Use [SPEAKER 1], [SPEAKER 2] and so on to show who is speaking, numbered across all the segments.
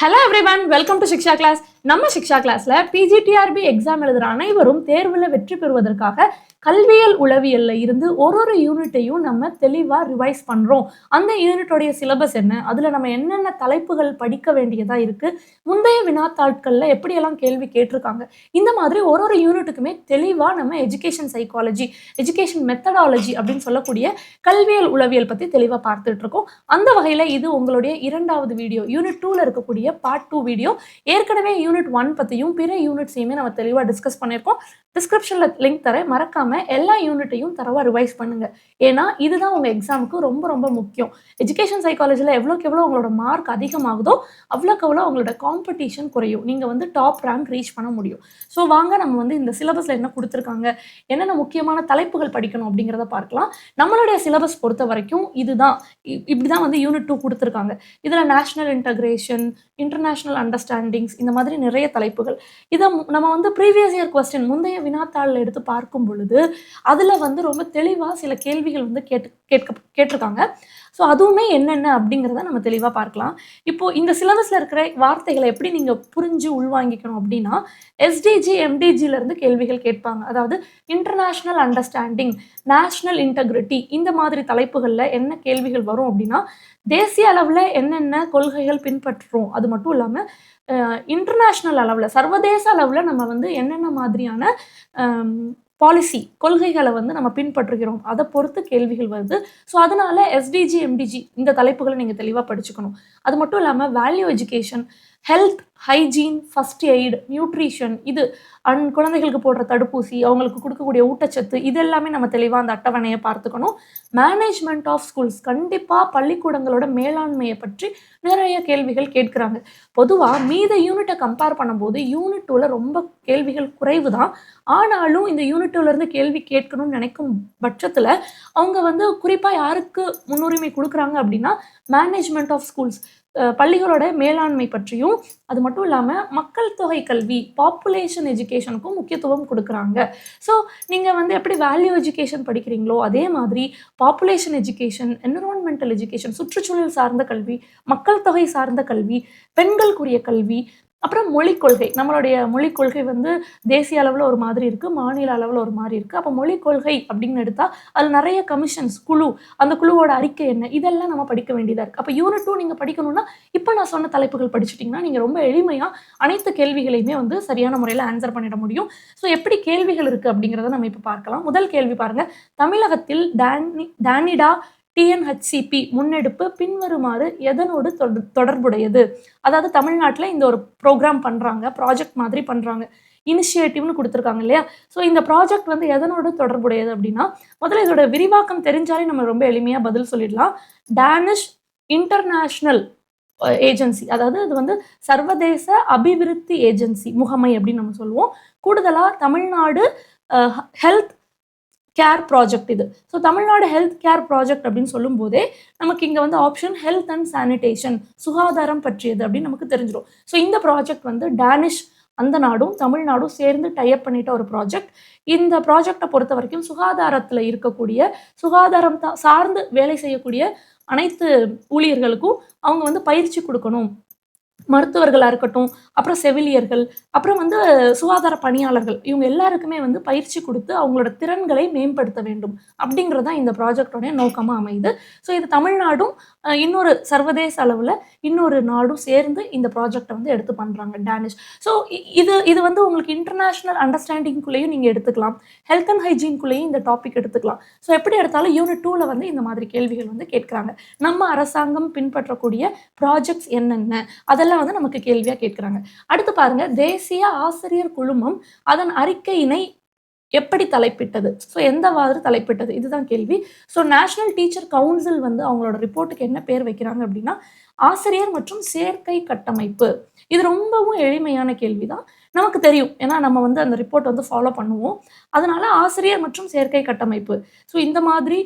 [SPEAKER 1] Hello everyone welcome to Shiksha class நம்ம சிக்ஷா கிளாஸில் PGTRB exam எழுதுகிற அனைவரும் தேர்வில் வெற்றி பெறுவதற்காக கல்வியல் உளவியல்ல இருந்து ஒரு ஒரு யூனிட்டையும் நம்ம தெளிவா ரிவைஸ் பண்றோம். அந்த யூனிட்டோடைய சிலபஸ் என்ன? அதுல நம்ம என்னென்ன தலைப்புகள் படிக்க வேண்டியதா இருக்கு? முந்தைய வினாத்தாட்கள்ல எப்படியெல்லாம் கேள்வி கேட்டிருக்காங்க? இந்த மாதிரி ஒரு ஒரு யூனிட்டுக்குமே தெளிவா நம்ம எஜுகேஷன் சைக்காலஜி எஜுகேஷன் மெத்தடாலஜி அப்படின்னு சொல்லக்கூடிய கல்வியல் உளவியல் பத்தி தெளிவா பார்த்துட்டு இருக்கோம். அந்த வகையில இது உங்களுடைய இரண்டாவது வீடியோ யூனிட் டூல இருக்கக்கூடிய பார்ட் டூ வீடியோ ஏற்கனவே யூனிட் ஒன் பத்தியும் பிற யூனிட்ஸையுமே நம்ம தெளிவா டிஸ்கஸ் பண்ணியிருக்கோம். டிஸ்கிரிப்ஷன்ல லிங்க் தரேன். மறக்காம எல்லா யூனிட்டையும் தரவா ரிவைஸ் பண்ணுங்க. ஏன்னா இதுதான் உங்க எக்ஸாமுக்கு ரொம்ப ரொம்ப முக்கியம். எஜுகேஷன் சைக்காலஜியில் எவ்வளோக்கு எவ்வளோ உங்களோட மார்க் அதிகமாகுதோ அவ்வளோக்கு எவ்வளோ உங்களோட காம்படிஷன் குறையும். நீங்கள் வந்து டாப் ரேங்க் ரீச் பண்ண முடியும். ஸோ வாங்க நம்ம வந்து இந்த சிலபஸில் என்ன கொடுத்துருக்காங்க? என்னென்ன முக்கியமான தலைப்புகள் படிக்கணும் அப்படிங்கிறத பார்க்கலாம். நம்மளுடைய சிலபஸ் பொறுத்த வரைக்கும் இதுதான். இப்படி தான் வந்து யூனிட் டூ கொடுத்துருக்காங்க. இதில் நேஷ்னல் இன்டகிரேஷன் இன்டர்நேஷ்னல் அண்டர்ஸ்டாண்டிங்ஸ் இந்த மாதிரி நிறைய தலைப்புகள். இதை நம்ம வந்து ப்ரீவியஸ் இயர் கொஸ்டின் முந்தைய வினாத்தாளில் எடுத்து பார்க்கும் பொழுது அதில் வந்து ரொம்ப தெளிவாக சில கேள்விகள் வந்து கேட்டு கேட்க கேட்டிருக்காங்க. ஸோ அதுவுமே என்னென்ன அப்படிங்கிறத நம்ம தெளிவாக பார்க்கலாம். இப்போது இந்த சிலபஸில் இருக்கிற வார்த்தைகளை எப்படி நீங்கள் புரிஞ்சு உள்வாங்கிக்கணும் அப்படின்னா எஸ்டிஜி எம்டிஜிலேருந்து கேள்விகள் கேட்பாங்க. அதாவது இன்டர்நேஷ்னல் அண்டர்ஸ்டாண்டிங் நேஷ்னல் இன்டெகிரிட்டி இந்த மாதிரி தலைப்புகளில் என்ன கேள்விகள் வரும் அப்படின்னா தேசிய அளவில் என்னென்ன கொள்கைகள் பின்பற்றுறோம்? அது மட்டும் இல்லாமல் இன்டர்நேஷ்னல் அளவில் சர்வதேச அளவில் நம்ம வந்து என்னென்ன மாதிரியான பாலிசி கொள்கைகளை வந்து நம்ம பின்பற்றுகிறோம். அதை பொறுத்து கேள்விகள் வருது. ஸோ அதனால எஸ்டிஜி எம்டிஜி இந்த தலைப்புகளை நீங்கள் தெளிவாக படிச்சுக்கணும். அது மட்டும் இல்லாமல் value education health hygiene first aid nutrition இது அண்ட் குழந்தைகளுக்கு போடுற தடுப்பூசி அவங்களுக்கு கொடுக்கக்கூடிய ஊட்டச்சத்து இது எல்லாமே நம்ம தெளிவாக அந்த அட்டவணையை பார்த்துக்கணும். மேனேஜ்மெண்ட் ஆஃப் ஸ்கூல்ஸ் கண்டிப்பாக பள்ளிக்கூடங்களோட மேலாண்மையை பற்றி நிறைய கேள்விகள் கேட்குறாங்க. பொதுவாக மீத யூனிட்டை கம்பேர் பண்ணும்போது யூனிட் டூவில் ரொம்ப கேள்விகள் குறைவு தான் ஆனாலும் இந்த யூனிட் டூலேருந்து கேள்வி கேட்கணும்னு நினைக்கும் பட்சத்தில் அவங்க வந்து குறிப்பாக யாருக்கு முன்னுரிமை கொடுக்குறாங்க அப்படின்னா மேனேஜ்மெண்ட் ஆஃப் ஸ்கூல்ஸ் பள்ளிகளோட மேலாண்மை பற்றியும் அது மட்டும் இல்லாமல் மக்கள் தொகை கல்வி பாப்புலேஷன் எஜுகேஷனுக்கும் முக்கியத்துவம் கொடுக்குறாங்க. ஸோ நீங்கள் வந்து எப்படி வேல்யூ எஜுகேஷன் படிக்கிறீங்களோ அதே மாதிரி பாப்புலேஷன் எஜுகேஷன் என்விரான்மெண்டல் எஜுகேஷன் சுற்றுச்சூழல் சார்ந்த கல்வி மக்கள் தொகை சார்ந்த கல்வி பெண்களுக்குரிய கல்வி அப்புறம் மொழிக் கொள்கை நம்மளுடைய மொழிக் கொள்கை வந்து தேசிய அளவில் ஒரு மாதிரி இருக்குது மாநில அளவில் ஒரு மாதிரி இருக்குது அப்போ மொழிக் கொள்கை அப்படின்னு எடுத்தால் அதில் நிறைய கமிஷன்ஸ் குழு அந்த குழுவோட அறிக்கை என்ன இதெல்லாம் நம்ம படிக்க வேண்டியதாக இருக்குது அப்போ யூனிட் டூ நீங்கள் படிக்கணும்னா இப்போ நான் சொன்ன தலைப்புகள் படிச்சிட்டிங்கன்னா நீங்கள் ரொம்ப எளிமையாக அனைத்து கேள்விகளையுமே வந்து சரியான முறையில் ஆன்சர் பண்ணிட முடியும். ஸோ எப்படி கேள்விகள் இருக்குது அப்படிங்கிறத நம்ம இப்போ பார்க்கலாம். முதல் கேள்வி பாருங்கள் தமிழகத்தில் டேனி டேனிடா டிஎன்ஹெச்சிபி முன்னெடுப்பு பின்வருமாறு எதனோடு தொட- தொடர்புடையது? அதாவது தமிழ்நாட்டில் இந்த ஒரு ப்ரோக்ராம் பண்ணுறாங்க ப்ராஜெக்ட் மாதிரி பண்ணுறாங்க இனிஷியேட்டிவ்னு கொடுத்துருக்காங்க இல்லையா? ஸோ இந்த ப்ராஜெக்ட் வந்து எதனோடு தொடர்புடையது அப்படின்னா முதல்ல இதோட விரிவாக்கம் தெரிஞ்சாலே நம்ம ரொம்ப எளிமையாக பதில் சொல்லிடலாம். டேனிஷ் இன்டர்நேஷ்னல் ஏஜென்சி அதாவது இது வந்து சர்வதேச அபிவிருத்தி ஏஜென்சி முகமை அப்படின்னு நம்ம சொல்லுவோம். கூடுதலாக தமிழ்நாடு ஹெல்த் கேர் ப்ராஜெக்ட் இது. So Tamil Nadu health care project அப்படின்னு சொல்லும்போதே நமக்கு இங்கே வந்து ஆப்ஷன் ஹெல்த் அண்ட் சானிடேஷன் சுகாதாரம் பற்றியது அப்படின்னு நமக்கு தெரிஞ்சிடும் ஸோ இந்த ப்ராஜெக்ட் வந்து டேனிஷ் அந்த நாடும் தமிழ்நாடும் சேர்ந்து டைப் பண்ணிட்ட ஒரு ப்ராஜெக்ட் இந்த ப்ராஜெக்டை பொறுத்த வரைக்கும் சுகாதாரத்தில் இருக்கக்கூடிய சுகாதாரம் சார்ந்து வேலை செய்யக்கூடிய அனைத்து ஊழியர்களுக்கும் அவங்க வந்து பயிற்சி கொடுக்கணும். மருத்துவர்களாக இருக்கட்டும் அப்புறம் செவிலியர்கள் அப்புறம் வந்து சுகாதார பணியாளர்கள் இவங்க எல்லாருக்குமே வந்து பயிற்சி கொடுத்து அவங்களோட திறன்களை மேம்படுத்த வேண்டும் அப்படிங்கிறது தான் இந்த ப்ராஜெக்டோடைய நோக்கமாக அமையுது. ஸோ இது தமிழ்நாடும் இன்னொரு சர்வதேச அளவில் இன்னொரு நாடும் சேர்ந்து இந்த ப்ராஜெக்டை வந்து எடுத்து பண்ணுறாங்க டேனிஷ். ஸோ இது இது வந்து உங்களுக்கு இன்டர்நேஷ்னல் அண்டர்ஸ்டாண்டிங்குள்ளேயும் நீங்கள் எடுத்துக்கலாம். ஹெல்த் அண்ட் ஹைஜீன்குள்ளேயும் இந்த டாபிக் எடுத்துக்கலாம். ஸோ எப்படி எடுத்தாலும் யூனிட் டூவில் வந்து இந்த மாதிரி கேள்விகள் வந்து கேட்குறாங்க. நம்ம அரசாங்கம் பின்பற்றக்கூடிய ப்ராஜெக்ட்ஸ் என்னென்ன? அதெல்லாம் வந்து நமக்கு கேள்வியாக கேட்குறாங்க. அடுத்து பாருங்க தேசிய ஆசிரியர் குழுமம் அதன் அறிக்கையினை எப்படி தலைப்பிட்டது? ஸோ எந்த மாதிரி தலைப்பிட்டது? இதுதான் கேள்வி. ஸோ நேஷனல் டீச்சர் கவுன்சில் வந்து அவங்களோட ரிப்போர்ட்டுக்கு என்ன பேர் வைக்கிறாங்க அப்படின்னா ஆசிரியர் மற்றும் சேர்க்கை கட்டமைப்பு. இது ரொம்பவும் எளிமையான கேள்வி தான் நமக்கு தெரியும். ஏன்னா நம்ம வந்து அந்த ரிப்போர்ட் வந்து ஃபாலோ பண்ணுவோம். அதனால ஆசிரியர் மற்றும் சேர்க்கை கட்டமைப்பு. ஸோ இந்த மாதிரி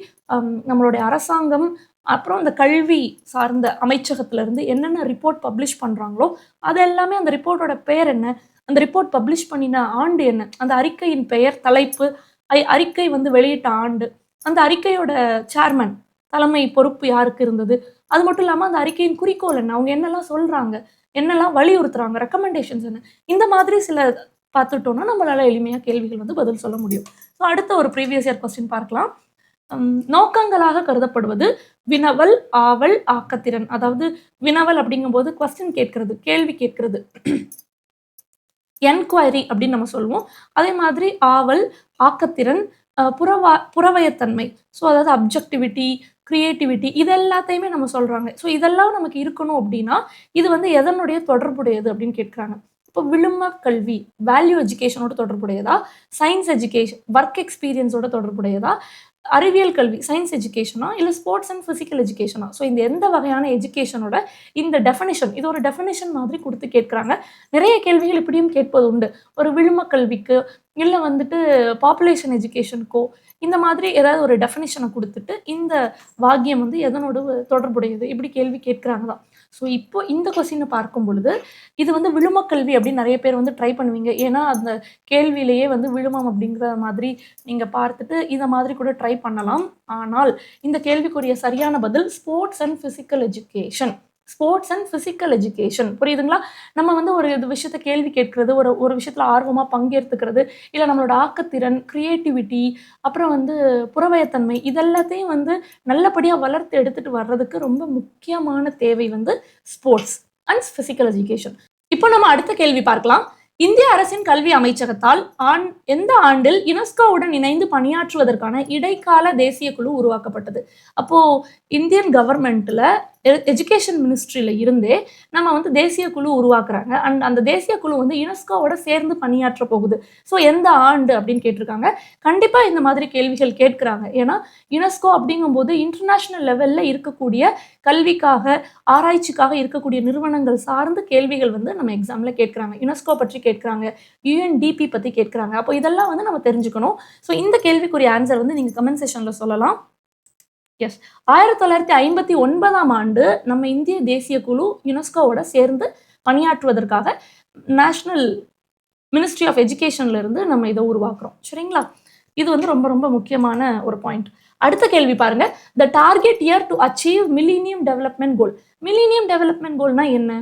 [SPEAKER 1] நம்மளுடைய அரசாங்கம் அப்புறம் இந்த கல்வி சார்ந்த அமைச்சகத்திலேருந்து என்னென்ன ரிப்போர்ட் பப்ளிஷ் பண்ணுறாங்களோ அது எல்லாமே அந்த ரிப்போர்ட்டோட பெயர் என்ன? அந்த ரிப்போர்ட் பப்ளிஷ் பண்ணின ஆண்டு என்ன? அந்த அறிக்கையின் பெயர் தலைப்பு ஐ- அறிக்கை வந்து வெளியிட்ட ஆண்டு. அந்த அறிக்கையோட சேர்மன் தலைமை பொறுப்பு யாருக்கு இருந்தது? அது மட்டும் இல்லாமல் அந்த அறிக்கையின் குறிக்கோள் என்ன? அவங்க என்னெல்லாம் சொல்கிறாங்க என்னெல்லாம் வலியுறுத்துறாங்க? ரெக்கமெண்டேஷன்ஸ் என்ன? இந்த மாதிரி சில பார்த்துட்டோம்னா நம்மளால எளிமையாக கேள்விகள் வந்து பதில் சொல்ல முடியும். ஸோ அடுத்த ஒரு ப்ரீவியஸ் இயர் கொஸ்டின் பார்க்கலாம். நோக்கங்களாக கருதப்படுவது வினவல் ஆவல் ஆக்கத்திறன். அதாவது வினவல் அப்படிங்கும்போது கொஸ்டின் கேட்கறது கேள்வி கேட்கறது. என்கொயரி அப்படின்னு நம்ம சொல்லுவோம். அதே மாதிரி ஆவல் ஆக்கத்திறன் புறவா புறவயத்தன்மை. ஸோ அதாவது அப்ஜெக்டிவிட்டி கிரியேட்டிவிட்டி இது எல்லாத்தையுமே நம்ம சொல்கிறாங்க ஸோ இதெல்லாம் நமக்கு இருக்கணும் அப்படின்னா இது வந்து எதனுடைய தொடர்புடையது அப்படின்னு கேட்குறாங்க. இப்போ விழும கல்வி வேல்யூ எஜுகேஷனோட தொடர்புடையதா? சயின்ஸ் எஜுகேஷன் ஒர்க் எக்ஸ்பீரியன்ஸோட தொடர்புடையதா? அறிவியல் கல்வி சயின்ஸ் எஜுகேஷனா இல்லை ஸ்போர்ட்ஸ் அண்ட் ஃபிசிக்கல் எஜுகேஷனா ஸோ இந்த எந்த வகையான எஜுகேஷனோட இந்த டெஃபினிஷன் இது ஒரு டெஃபினிஷன் மாதிரி கொடுத்து கேட்குறாங்க. நிறைய கேள்விகள் இப்படியும் கேட்பது உண்டு. ஒரு விழும கல்விக்கு இல்லை வந்துட்டு பாப்புலேஷன் எஜுகேஷனுக்கோ இந்த மாதிரி ஏதாவது ஒரு டெஃபினிஷனை கொடுத்துட்டு இந்த வாக்கியம் வந்து எதனோட தொடர்புடையது? இப்படி கேள்வி கேட்குறாங்க தான் ஸோ இப்போ இந்த கொஸ்டினை பார்க்கும் பொழுது இது வந்து விழுமக்கல்வி அப்படின்னு நிறைய பேர் வந்து ட்ரை பண்ணுவீங்க. ஏன்னா அந்த கேள்வியிலேயே வந்து விழுமம் அப்படிங்கிற மாதிரி நீங்கள் பார்த்துட்டு இந்த மாதிரி கூட ட்ரை பண்ணலாம். ஆனால் இந்த கேள்விக்குரிய சரியான பதில் sports and physical education sports and physical education புரியுதுங்களா? நம்ம வந்து ஒரு இது விஷயத்த கேள்வி கேட்கறது ஒரு ஒரு விஷயத்தில் ஆர்வமாக பங்கேற்றுக்கிறது இல்லை நம்மளோட ஆக்கத்திறன் க்ரியேட்டிவிட்டி அப்புறம் வந்து புறவயத்தன்மை இதெல்லாத்தையும் வந்து நல்லபடியாக வளர்த்து எடுத்துகிட்டு வர்றதுக்கு ரொம்ப முக்கியமான தேவை வந்து ஸ்போர்ட்ஸ் அண்ட் ஃபிசிக்கல் எஜுகேஷன் இப்போ நம்ம அடுத்த கேள்வி பார்க்கலாம். இந்திய அரசின் கல்வி அமைச்சகத்தால் ஆண் எந்த ஆண்டில் யுனெஸ்கோவுடன் இணைந்து பணியாற்றுவதற்கான இடைக்கால தேசிய குழு உருவாக்கப்பட்டது? அப்போ இந்தியன் கவர்மெண்ட்ல எஜுகேஷன் மினிஸ்ட்ரியில் இருந்தே நம்ம வந்து தேசிய குழு உருவாக்குறாங்க. அண்ட் அந்த தேசிய குழு வந்து யுனெஸ்கோவோட சேர்ந்து பணியாற்ற போகுது. ஸோ எந்த ஆண்டு அப்படின்னு கேட்டிருக்காங்க. கண்டிப்பாக இந்த மாதிரி கேள்விகள் கேட்குறாங்க. ஏன்னா யுனெஸ்கோ அப்படிங்கும்போது இன்டர்நேஷ்னல் லெவலில் இருக்கக்கூடிய கல்விக்காக ஆராய்ச்சிக்காக இருக்கக்கூடிய நிறுவனங்கள் சார்ந்து கேள்விகள் வந்து நம்ம எக்ஸாமில் கேட்குறாங்க. யுனெஸ்கோ பற்றி கேட்குறாங்க. யுஎன்டிபி பற்றி கேட்குறாங்க. அப்போ இதெல்லாம் வந்து நம்ம தெரிஞ்சுக்கணும். ஸோ இந்த கேள்விக்குரிய ஆன்சர் வந்து நீங்கள் கமெண்ட் செஷனில் சொல்லலாம். எஸ் ஆயிரத்தி தொள்ளாயிரத்தி ஐம்பத்தி ஒன்பதாம் ஆண்டு நம்ம இந்திய தேசிய குழு யுனெஸ்கோவோட சேர்ந்து பணியாற்றுவதற்காக நேஷனல் மினிஸ்ட்ரி ஆஃப் எஜுகேஷன்ல இருந்து நம்ம இதை உருவாக்குறோம். சரிங்களா? இது வந்து ரொம்ப ரொம்ப முக்கியமான ஒரு பாயிண்ட் அடுத்த கேள்வி பாருங்க. The target year to achieve millennium development goal millennium development கோல்னா என்ன?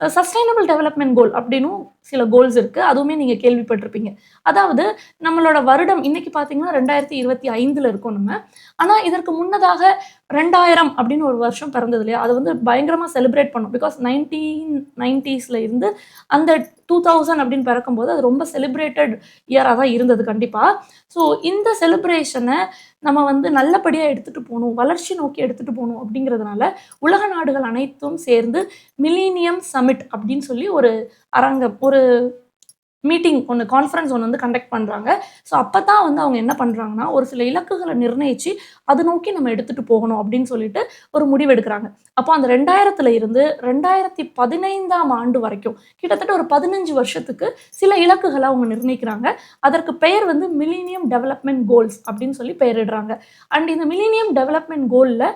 [SPEAKER 1] சஸ்டைனபிள் டெவலப்மெண்ட் கோல் அப்படின்னும் சில கோல்ஸ் இருக்குது அதுவுமே நீங்கள் கேள்விப்பட்டிருப்பீங்க. அதாவது நம்மளோட வருடம் இன்னைக்கு பார்த்தீங்கன்னா ரெண்டாயிரத்தி இருபத்தி ஐந்தில் இருக்கோம் நம்ம. ஆனால் இதற்கு முன்னதாக ரெண்டாயிரம் அப்படின்னு ஒரு வருஷம் பிறந்தது இல்லையா? அது வந்து பயங்கரமாக செலிப்ரேட் பண்ணோம். பிகாஸ் நைன்டீன் நைன்டிஸ்ல இருந்து அந்த டூ தௌசண்ட் அப்படின்னு பிறக்கும்போது அது ரொம்ப செலிப்ரேட்டட் இயராக தான் இருந்தது கண்டிப்பாக ஸோ இந்த செலிப்ரேஷனை நம்ம வந்து நல்லபடியாக எடுத்துகிட்டு போகணும் வளர்ச்சி நோக்கி எடுத்துட்டு போகணும் அப்படிங்கிறதுனால உலக நாடுகள் அனைத்தும் சேர்ந்து மிலீனியம் சமிட் அப்படின்னு சொல்லி ஒரு அரங்கம் ஒரு மீட்டிங் ஒன்று கான்ஃபரன்ஸ் ஒன்று வந்து கண்டக்ட் பண்ணுறாங்க ஸோ அப்போ தான் வந்து அவங்க என்ன பண்ணுறாங்கன்னா ஒரு சில இலக்குகளை நிர்ணயித்து அதை நோக்கி நம்ம எடுத்துகிட்டு போகணும் அப்படின்னு சொல்லிட்டு ஒரு முடிவு எடுக்கிறாங்க. அப்போ அந்த ரெண்டாயிரத்துல இருந்து ரெண்டாயிரத்தி பதினைந்தாம் ஆண்டு வரைக்கும் கிட்டத்தட்ட ஒரு பதினஞ்சு வருஷத்துக்கு சில இலக்குகளை அவங்க நிர்ணயிக்கிறாங்க. அதற்கு பெயர் வந்து மில்லினியம் டெவலப்மெண்ட் கோல்ஸ் அப்படின்னு சொல்லி பெயரிடுறாங்க. அண்ட் இந்த மில்லினியம் டெவலப்மெண்ட் கோலில்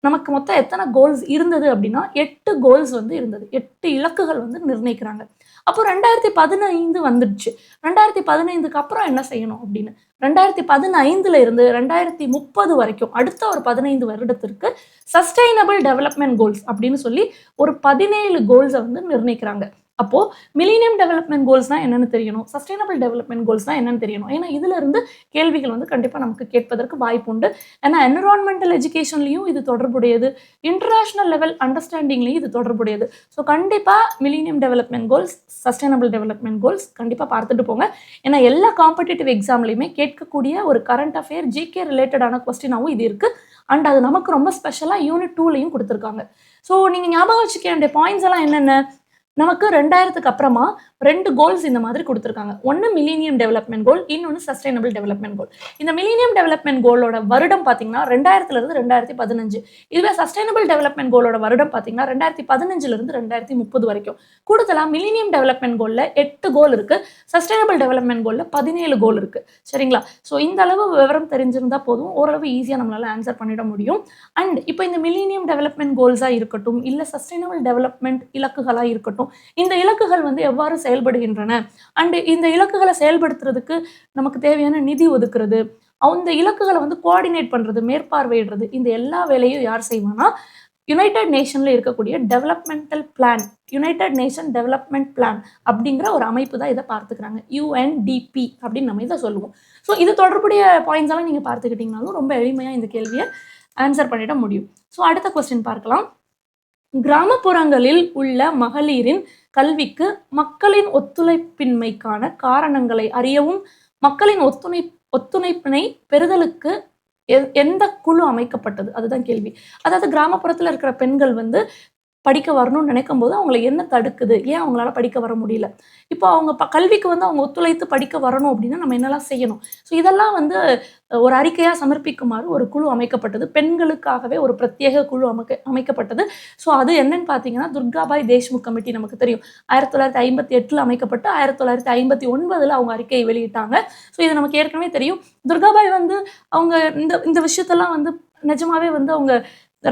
[SPEAKER 1] நமக்கு மொத்தம் எத்தனை கோல்ஸ் இருந்தது அப்படின்னா எட்டு கோல்ஸ் வந்து இருந்தது. எட்டு இலக்குகள் வந்து நிர்ணயிக்கிறாங்க. அப்போ ரெண்டாயிரத்தி பதினைந்து வந்துடுச்சு. ரெண்டாயிரத்தி பதினைந்துக்கு அப்புறம் என்ன செய்யணும் அப்படின்னு? ரெண்டாயிரத்தி பதினைந்துல இருந்து ரெண்டாயிரத்தி முப்பது வரைக்கும் அடுத்த ஒரு பதினைந்து வருடத்திற்கு சஸ்டைனபிள் டெவலப்மெண்ட் கோல்ஸ் அப்படின்னு சொல்லி ஒரு பதினேழு கோல்ஸை வந்து நிர்ணயிக்கிறாங்க. அப்போ மில்லினியம் டெவலப்மெண்ட் கோல்ஸ்னா என்னன்னு தெரியணும். சஸ்டைனபிள் டெவலப்மெண்ட் கோல்ஸ்னா என்னன்னு தெரியணும். ஏன்னா இதுல இருந்து கேள்விகள் வந்து கண்டிப்பா நமக்கு கேட்பதற்கு வாய்ப்பு உண்டு. ஏன்னா என்விரான்மெண்டல் எஜுகேஷன்லையும் இது தொடர்புடையது. இன்டர்நேஷனல் லெவல் அண்டர்ஸ்டாண்டிங்லையும் இது தொடர்புடையது. ஸோ கண்டிப்பாக millennium development goals sustainable development goals கண்டிப்பாக பார்த்துட்டு போங்க. ஏன்னா எல்லா காம்படிட்டிவ் எக்ஸாம்லையுமே கேட்கக்கூடிய ஒரு கரண்ட் அஃபேர் ஜிகே ரிலேட்டடான கொஸ்டினாகவும் இது இருக்குது அண்ட் அது நமக்கு ரொம்ப ஸ்பெஷலாக யூனிட் டூலையும் கொடுத்துருக்காங்க. ஸோ நீங்கள் ஞாபகம் வச்சுக்க வேண்டிய பாயிண்ட்ஸ் எல்லாம் என்னென்ன? நமக்கு ரெண்டாயிரத்துக்கு அப்புறமா ரெண்டு கோல்ஸ் இந்த மாதிரி கொடுத்துருக்காங்க. ஒன்று மில்லினியம் டெவலப்மெண்ட் கோல் இன்னொன்று சஸ்டைனபிள் டெவலப்மெண்ட் கோல் இந்த மில்லினியம் டெவலப்மெண்ட் கோலோட வருடம் பார்த்தீங்கன்னா ரெண்டாயிரத்துலேருந்து ரெண்டாயிரத்தி பதினஞ்சு. இதுவே சஸ்டைனபிள் டெவலப்மெண்ட் கோலோட வருடம் பார்த்தீங்கன்னா ரெண்டாயிரத்தி பதினஞ்சுலேருந்து ரெண்டாயிரத்தி முப்பது வரைக்கும். கூடுதலாக மில்லினியம் டெவலப்மெண்ட் கோலில் எட்டு கோல் இருக்குது சஸ்டைனபிள் டெவலப்மெண்ட் கோலில் பதினேழு கோல் இருக்கு. சரிங்களா? ஸோ இந்த அளவு விவரம் தெரிஞ்சிருந்தால் போதும். ஓரளவு ஈஸியாக நம்மளால் ஆன்சர் பண்ணிட முடியும். அண்ட் இப்போ இந்த மில்லினியம் டெவலப்மெண்ட் கோல்ஸாக இருக்கட்டும் இல்லை சஸ்டைனபிள் டெவலப்மெண்ட் இலக்குகளாக இருக்கட்டும் இந்த இலக்குகள் வந்து எவ்வாறு செயல்படுகின்றன? அண்டு இந்த இலக்குகளை செயல்படுத்துறதுக்கு நமக்கு தேவையான நிதி ஒதுக்குறது அந்த இலக்குகளை வந்து கோஆர்டினேட் பண்ணுறது மேற்பார்வையிடுறது இந்த எல்லா வேலையும் யார் செய்வானா யுனைடெட் நேஷனில் இருக்கக்கூடிய developmental plan united nation development plan அப்படிங்கிற ஒரு அமைப்பு தான் இதை பார்த்துக்கிறாங்க. யூஎன்டிபி அப்படின்னு நம்ம இதை சொல்லுவோம். ஸோ இது தொடர்புடைய பாயிண்ட்ஸ் எல்லாம் நீங்கள் பார்த்துக்கிட்டிங்கனாலும் ரொம்ப எளிமையாக இந்த கேள்வியை ஆன்சர் பண்ணிட முடியும். ஸோ அடுத்த கொஸ்டின் பார்க்கலாம். கிராமப்புறங்களில் உள்ள மகளிரின் கல்விக்கு மக்களின் ஒத்துழைப்பின்மைக்கான காரணங்களை அறியவும் மக்களின் ஒத்துணை ஒத்துழைப்பினை பெறுதலுக்கு எ- எந்த குழு அமைக்கப்பட்டது? அதுதான் கேள்வி. அதாவது கிராமப்புறத்துல இருக்கிற பெண்கள் வந்து படிக்க வரணும்னு நினைக்கும் போது அவங்களை என்ன தடுக்குது? ஏன் அவங்களால படிக்க வர முடியல? இப்போ அவங்க ப- கல்விக்கு வந்து அவங்க ஒத்துழைத்து படிக்க வரணும் அப்படின்னா நம்ம என்னெல்லாம் செய்யணும்? ஸோ இதெல்லாம் வந்து ஒரு அறிக்கையாக சமர்ப்பிக்குமாறு ஒரு குழு அமைக்கப்பட்டது. பெண்களுக்காகவே ஒரு பிரத்யேக குழு அமைக்க அமைக்கப்பட்டது. ஸோ அது என்னன்னு பார்த்தீங்கன்னா துர்காபாய் தேஷ்முக் கமிட்டி நமக்கு தெரியும். ஆயிரத்தி தொள்ளாயிரத்தி ஐம்பத்தி எட்டில் அமைக்கப்பட்டு ஆயிரத்தி தொள்ளாயிரத்தி ஐம்பத்தி ஒன்பதில் அவங்க அறிக்கையை வெளியிட்டாங்க. ஸோ இது நமக்கு ஏற்கனவே தெரியும். துர்காபாய் வந்து அவங்க இந்த இந்த விஷயத்தெல்லாம் வந்து நிஜமாவே வந்து அவங்க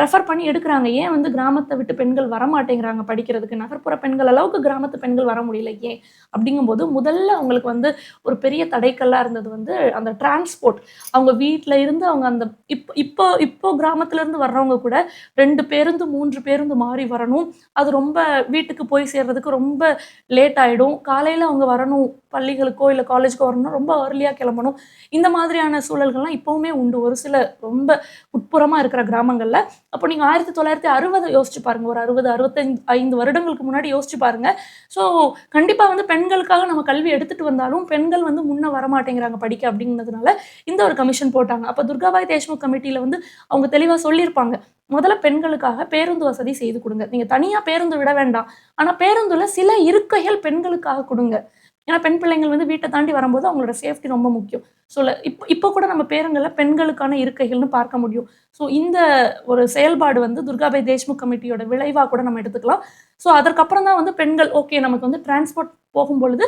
[SPEAKER 1] ரெஃபர் பண்ணி எடுக்கிறாங்க. ஏன் வந்து கிராமத்தை விட்டு பெண்கள் வர மாட்டேங்கிறாங்க படிக்கிறதுக்கு? நகர்ப்புற பெண்கள் அளவுக்கு கிராமத்து பெண்கள் வர முடியல ஏன்? அப்படிங்கும்போது முதல்ல அவங்களுக்கு வந்து ஒரு பெரிய தடைக்கல்லாக இருந்தது வந்து அந்த டிரான்ஸ்போர்ட் அவங்க வீட்டில் இருந்து அவங்க அந்த இப்போ இப்போ இப்போ கிராமத்துலேருந்து வர்றவங்க கூட ரெண்டு பேருந்து மூன்று பேருந்து மாறி வரணும். அது ரொம்ப வீட்டுக்கு போய் சேர்றதுக்கு ரொம்ப லேட் ஆகிடும் காலையில் அவங்க வரணும் பள்ளிகளுக்கோ இல்லை காலேஜுக்கோ வரணும் ரொம்ப ஏர்லியாக கிளம்பணும். இந்த மாதிரியான சூழல்கள்லாம் இப்போவுமே உண்டு. ஒரு சில ரொம்ப உட்புறமாக இருக்கிற கிராமங்களில் அப்போ நீங்கள் ஆயிரத்தி தொள்ளாயிரத்தி அறுபது யோசிச்சு பாருங்க. ஒரு அறுபது அறுபத்தஞ்சு ஐந்து வருடங்களுக்கு முன்னாடி யோசிச்சு பாருங்க. ஸோ கண்டிப்பாக வந்து பெண்களுக்காக நம்ம கல்வி எடுத்துட்டு வந்தாலும் பெண்கள் வந்து முன்னே வரமாட்டேங்கிறாங்க படிக்க அப்படிங்கிறதுனால இந்த ஒரு கமிஷன் போட்டாங்க. அப்போ துர்காபாய் தேஷ்முக் கமிட்டியில் வந்து அவங்க தெளிவாக சொல்லியிருப்பாங்க. முதல்ல பெண்களுக்காக பேருந்து வசதி செய்து கொடுங்க. நீங்கள் தனியாக பேருந்து விட வேண்டாம். ஆனால் பேருந்துல சில இருக்கைகள் பெண்களுக்காக கொடுங்க. ஏன்னா பெண் பிள்ளைங்கள் வந்து வீட்டை தாண்டி வரும்போது அவங்களோட சேஃப்டி ரொம்ப முக்கியம். ஸோ இப்போ இப்போ கூட நம்ம பேருங்களில் பெண்களுக்கான இருக்கைகள்னு பார்க்க முடியும். ஸோ இந்த ஒரு செயல்பாடு வந்து துர்காபாய் தேஷ்முக் கமிட்டியோட விளைவாக கூட நம்ம எடுத்துக்கலாம். ஸோ அதற்கப்புறம் தான் வந்து பெண்கள் ஓகே நமக்கு வந்து டிரான்ஸ்போர்ட் போகும்பொழுது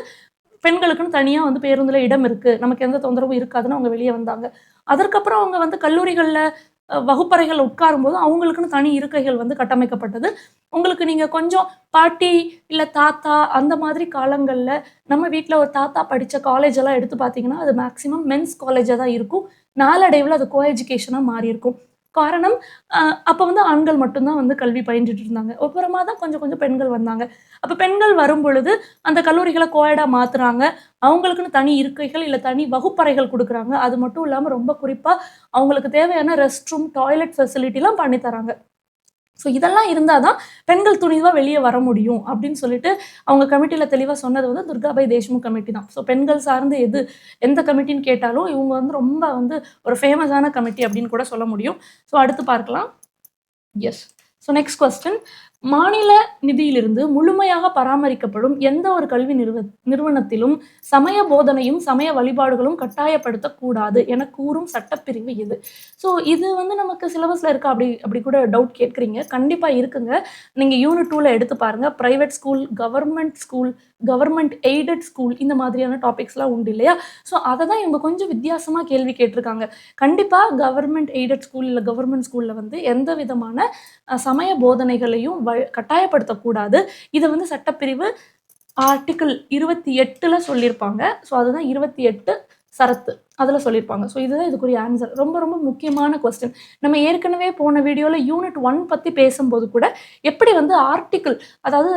[SPEAKER 1] பெண்களுக்குன்னு தனியாக வந்து பேருந்தில் இடம் இருக்குது நமக்கு எந்த தொந்தரவும் இருக்காதுன்னு அவங்க வெளியே வந்தாங்க. அதற்கப்புறம் அவங்க வந்து கல்லூரிகளில் வகுப்பறைகள் உட்காரும்போது அவங்களுக்குன்னு தனி இருக்கைகள் வந்து கட்டமைக்கப்பட்டது. உங்களுக்கு நீங்கள் கொஞ்சம் பாட்டி இல்லை தாத்தா அந்த மாதிரி காலங்களில் நம்ம வீட்டில் ஒரு தாத்தா படித்த காலேஜ் எல்லாம் எடுத்து பார்த்தீங்கன்னா அது மேக்ஸிமம் மென்ஸ் காலேஜாக தான் இருக்கும். நாளடைவில் அது கோ எஜுகேஷனாக மாறி இருக்கும் காரணம் அப்போ வந்து ஆண்கள் மட்டும்தான் வந்து கல்வி பயின்றுட்டு இருந்தாங்க. அப்புறமா தான் கொஞ்சம் கொஞ்சம் பெண்கள் வந்தாங்க. அப்போ பெண்கள் வரும் பொழுது அந்த கல்லூரிகளை கோயடாக மாற்றுறாங்க அவங்களுக்குன்னு தனி இருக்கைகள் இல்லை தனி வகுப்பறைகள் கொடுக்குறாங்க. அது மட்டும் இல்லாமல் ரொம்ப குறிப்பாக அவங்களுக்கு தேவையான ரெஸ்ட் ரூம் டாய்லெட் ஃபெசிலிட்டிலாம் பண்ணி தராங்க. ஸோ இதெல்லாம் இருந்தால் தான் பெண்கள் துணிவாக வெளியே வர முடியும் அப்படின்னு சொல்லிட்டு அவங்க கமிட்டியில் தெளிவாக சொன்னது வந்து துர்காபாய் தேஷ்முக் கமிட்டி தான். ஸோ பெண்கள் சார்ந்து எது எந்த கமிட்டின்னு கேட்டாலும் இவங்க வந்து ரொம்ப வந்து ஒரு ஃபேமஸான கமிட்டி அப்படின்னு கூட சொல்ல முடியும். ஸோ அடுத்து பார்க்கலாம். எஸ் ஸோ நெக்ஸ்ட் கொஸ்டின் மாநில நிதியிலிருந்து முழுமையாக பராமரிக்கப்படும் எந்த ஒரு கல்வி நிறுவ நிறுவனத்திலும் சமய போதனையும் சமய வழிபாடுகளும் கட்டாயப்படுத்தக்கூடாது என கூறும் சட்டப்பிரிவு இது. ஸோ இது வந்து நமக்கு சிலபஸில் இருக்கா? அப்படி அப்படி கூட டவுட் கேட்குறீங்க. கண்டிப்பாக இருக்குங்க. நீங்கள் யூனிட் டூவில் எடுத்து பாருங்கள் private school government school government aided school இந்த மாதிரியான டாபிக்ஸ்லாம் உண்டு இல்லையா? ஸோ அதை தான் இவங்க கொஞ்சம் வித்தியாசமாக கேள்வி கேட்டிருக்காங்க. கண்டிப்பாக கவர்மெண்ட் எய்டட் ஸ்கூல் இல்லை கவர்மெண்ட் ஸ்கூலில் வந்து எந்த விதமான சமய போதனைகளையும் கட்டாயப்படுத்தக்கூடாது. இதை வந்து சட்டப்பிரிவு ஆர்டிக்கிள் இருபத்தி எட்டில் சொல்லியிருப்பாங்க. ஸோ அதுதான் இருபத்தி எட்டு சரத்து. அதில் சொல்லியிருப்பாங்க. ஸோ இதுதான் இதுக்குரிய ஆன்சர் ரொம்ப ரொம்ப முக்கியமான கொஸ்டின் நம்ம ஏற்கனவே போன வீடியோவில் யூனிட் ஒன் பற்றி பேசும்போது கூட எப்படி வந்து ஆர்டிக்கிள் அதாவது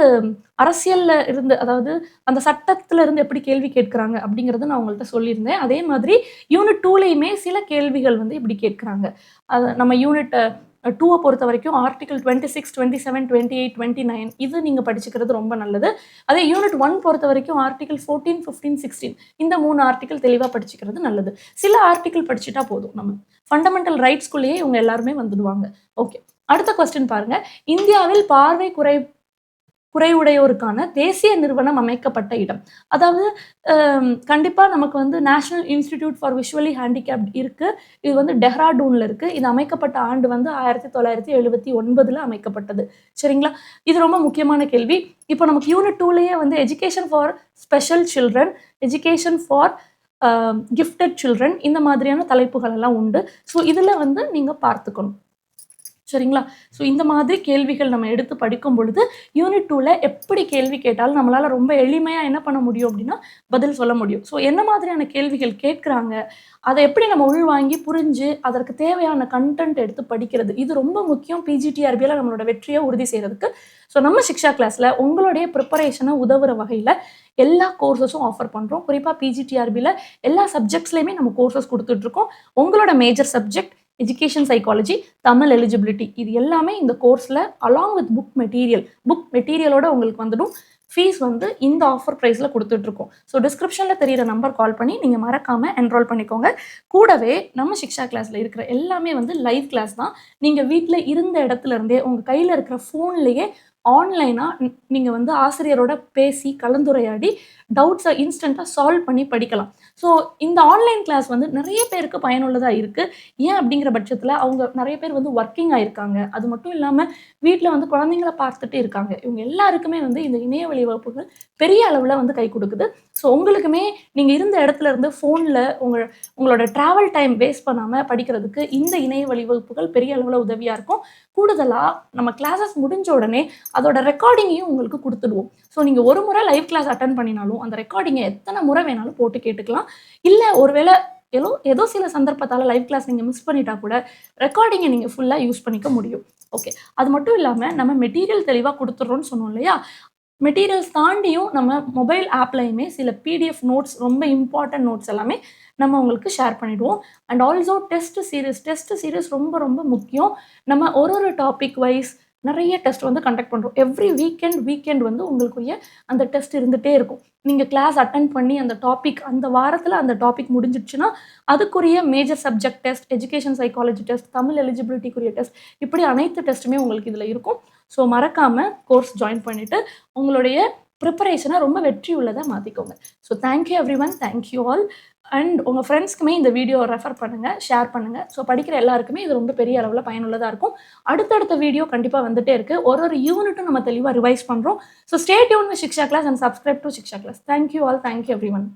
[SPEAKER 1] அரசியலில் இருந்து அதாவது அந்த சட்டத்தில் இருந்து எப்படி கேள்வி கேட்குறாங்க அப்படிங்கறத நான் உங்கள்கிட்ட சொல்லியிருந்தேன். அதே மாதிரி யூனிட் டூலேயுமே சில கேள்விகள் வந்து இப்படி கேட்குறாங்க. அது நம்ம யூனிட்டை டூவை பொறுத்த வரைக்கும் article twenty six twenty seven twenty eight twenty nine இது நீங்கள் படிச்சுக்கிறது ரொம்ப நல்லது. அதே யூனிட் ஒன் பொறுத்த வரைக்கும் ஆர்டிகல் ஃபோர்டீன் ஃபிஃப்டீன் சிக்ஸ்டீன் இந்த மூணு ஆர்டிகல் தெளிவாக படிச்சுக்கிறது நல்லது. சில ஆர்டிகல் படிச்சுட்டா போதும் நம்ம. ஃபண்டமெண்டல் ரைட்ஸ்குள்ளேயே இவங்க எல்லாருமே வந்துடுவாங்க. ஓகே அடுத்த கொஸ்டின் பாருங்க. இந்தியாவில் பார்வை குறை குறைவுடையோருக்கான தேசிய நிறுவனம் அமைக்கப்பட்ட இடம். அதாவது கண்டிப்பாக கண்டிப்பா நமக்கு வந்து national institute for visually handicapped இருக்கு. இது வந்து டெஹ்ராடூன்ல இருக்கு. இது அமைக்கப்பட்ட ஆண்டு வந்து ஆயிரத்தி தொள்ளாயிரத்தி எழுபத்தி ஒன்பதுல அமைக்கப்பட்டது. சரிங்களா? இது ரொம்ப முக்கியமான கேள்வி. இப்போ நமக்கு யூனிட் டூலேயே வந்து education for special children education for gifted children இந்த மாதிரியான தலைப்புகள் எல்லாம் உண்டு. ஸோ இதில் வந்து நீங்கள் பார்த்துக்கணும். சரிங்களா? ஸோ இந்த மாதிரி கேள்விகள் நம்ம எடுத்து படிக்கும் பொழுது யூனிட் டூவில் எப்படி கேள்வி கேட்டாலும் நம்மளால் ரொம்ப எளிமையாக என்ன பண்ண முடியும் அப்படின்னா பதில் சொல்ல முடியும். ஸோ என்ன மாதிரியான கேள்விகள் கேட்குறாங்க அதை எப்படி நம்ம உள்வாங்கி புரிஞ்சு அதற்கு தேவையான கண்டென்ட் எடுத்து படிக்கிறது இது ரொம்ப முக்கியம். பிஜிடிஆர்பியில் நம்மளோட வெற்றியை உறுதி செய்கிறதுக்கு ஸோ நம்ம சிக்ஷா கிளாஸில் உங்களுடைய ப்ரிப்பரேஷனை உதவுற வகையில் எல்லா கோர்சஸும் ஆஃபர் பண்ணுறோம் குறிப்பாக பிஜிடிஆர்பியில் எல்லா சப்ஜெக்ட்ஸ்லையுமே நம்ம கோர்சஸ் கொடுத்துட்ருக்கோம் உங்களோட major subject education psychology Tamil eligibility இது எல்லாமே இந்த கோர்ஸில் along with book material book மெட்டீரியலோட உங்களுக்கு வந்துடும். ஃபீஸ் வந்து இந்த ஆஃபர் ப்ரைஸில் கொடுத்துட்ருக்கோம். ஸோ டிஸ்கிரிப்ஷனில் தெரியிற நம்பர் கால் பண்ணி நீங்கள் மறக்காமல் என்ரோல் பண்ணிக்கோங்க. கூடவே நம்ம சிக்ஷா கிளாஸில் இருக்கிற எல்லாமே வந்து லைவ் கிளாஸ் தான். நீங்கள் வீட்டில் இருந்த இடத்துல இருந்தே உங்கள் கையில் இருக்கிற ஃபோன்லேயே ஆன்லைனாக நீங்கள் வந்து ஆசிரியரோட பேசி கலந்துரையாடி டவுட்ஸை இன்ஸ்டண்ட்டாக சால்வ் பண்ணி படிக்கலாம். ஸோ இந்த ஆன்லைன் கிளாஸ் வந்து நிறைய பேருக்கு பயனுள்ளதாக இருக்குது ஏன் அப்படிங்கிற பட்சத்தில் அவங்க நிறைய பேர் வந்து ஒர்க்கிங் ஆகிருக்காங்க அது மட்டும் இல்லாமல் வீட்டில் வந்து குழந்தைங்கள பார்த்துட்டு இருக்காங்க. இவங்க எல்லாருக்குமே வந்து இந்த இணைய வழி வகுப்புகள் பெரிய அளவில் வந்து கை கொடுக்குது. ஸோ உங்களுக்குமே நீங்கள் இருந்த இடத்துல இருந்து ஃபோனில் உங்கள் உங்களோட ட்ராவல் டைம் வேஸ்ட் பண்ணாமல் படிக்கிறதுக்கு இந்த இணைய வழி வகுப்புகள் பெரிய அளவில் உதவியாக இருக்கும். கூடுதலாக நம்ம கிளாஸஸ் முடிஞ்ச உடனே அதோட ரெக்கார்டிங்கையும் உங்களுக்கு கொடுத்துடுவோம். ஸோ நீங்கள் ஒரு முறை லைவ் கிளாஸ் அட்டன் பண்ணினாலும் அந்த ரெக்கார்டிங்கை எத்தனை முறை வேணாலும் போட்டு கேட்டுக்கலாம். இல்லை ஒருவேளை ஏதோ ஏதோ சில சந்தர்ப்பத்தால் லைவ் கிளாஸ் நீங்கள் மிஸ் பண்ணிட்டா கூட ரெக்கார்டிங்கை நீங்கள் ஃபுல்லாக யூஸ் பண்ணிக்க முடியும். ஓகே அது மட்டும் இல்லாமல் நம்ம மெட்டீரியல் தெளிவாக கொடுத்துட்றோன்னு சொன்னோம் இல்லையா? மெட்டீரியல்ஸ் தாண்டியும் நம்ம மொபைல் ஆப்லையுமே சில பிடிஎஃப் நோட்ஸ் ரொம்ப இம்பார்ட்டன்ட் நோட்ஸ் எல்லாமே நம்ம உங்களுக்கு ஷேர் பண்ணிவிடுவோம் and also test series test series ரொம்ப ரொம்ப முக்கியம். நம்ம ஒரு ஒரு டாபிக் வைஸ் நிறைய டெஸ்ட் வந்து கண்டக்ட் பண்ணுறோம் எவ்ரி வீக்கெண்ட் வீக்கெண்ட் வந்து உங்களுக்குரிய அந்த டெஸ்ட் இருந்துகிட்டே இருக்கும். நீங்கள் கிளாஸ் அட்டன் பண்ணி அந்த டாபிக் அந்த வாரத்தில் அந்த டாபிக் முடிஞ்சிடுச்சுன்னா அதுக்குரிய major subject test education psychology test Tamil எலிஜிபிலிட்டிக்குரிய test இப்படி அனைத்து டெஸ்ட்டுமே உங்களுக்கு இதில் இருக்கும். ஸோ மறக்காமல் கோர்ஸ் ஜாயின் பண்ணிவிட்டு உங்களுடைய ப்ரிப்பரேஷனை ரொம்ப வெற்றி உள்ளதாக மாற்றிக்கோங்க so thank you everyone thank you all and உங்கள் ஃப்ரெண்ட்ஸ்க்குமே இந்த வீடியோ ரெஃபர் பண்ணுங்கள் ஷேர் பண்ணுங்கள் ஸோ படிக்கிற எல்லாருக்குமே இது ரொம்ப பெரிய அளவில் பயனுள்ளதாக இருக்கும். அடுத்தடுத்த வீடியோ கண்டிப்பாக வந்துட்டே இருக்குது ஒரு ஒரு யூனிட்டும் நம்ம தெளிவாக ரிவைஸ் பண்ணுறோம் so stay tune with Shiksha class and subscribe to Shiksha class thank you all thank you everyone